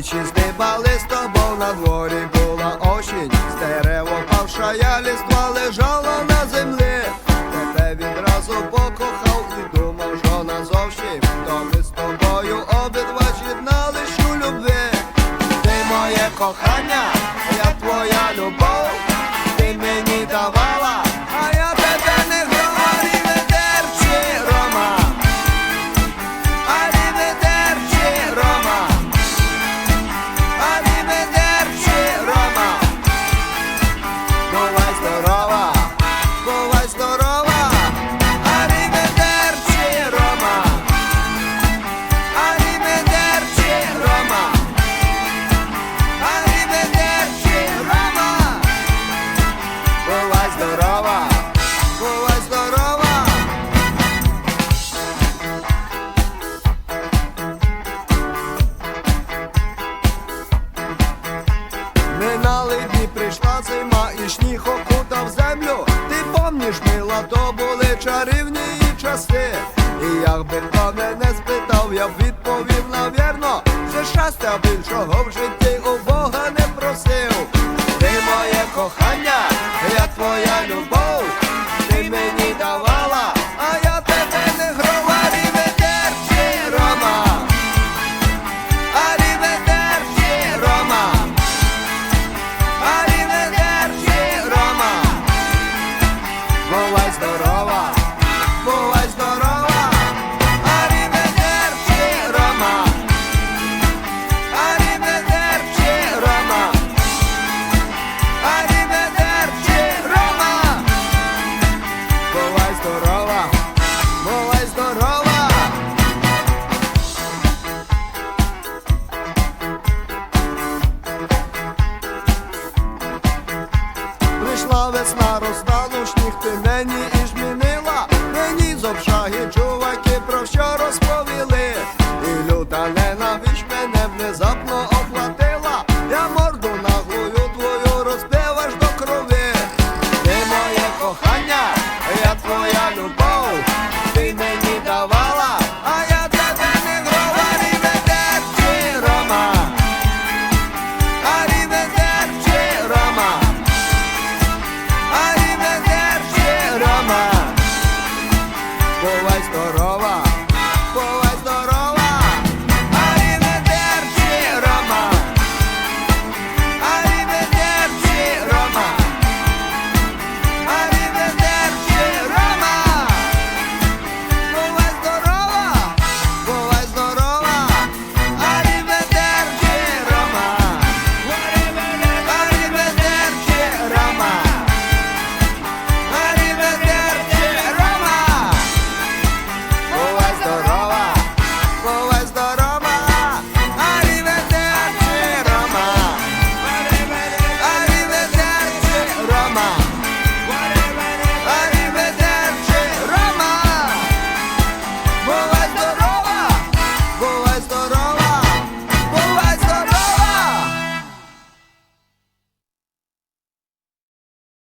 Ми чистибали з тобою на дворі. Була осінь, з дерева павшая листва лежала на землі. Тебе відразу покохав і думав, що назовсім то ми з тобою обидва з'єднались що любви Ти моє кохання, я твоя любов, якби хто мене спитав, я відповів навірно, що щастя більшого в житті у Бога не просив. Ти моє кохання, я твоя любов, ти мені весна, розтану сніг, ти мені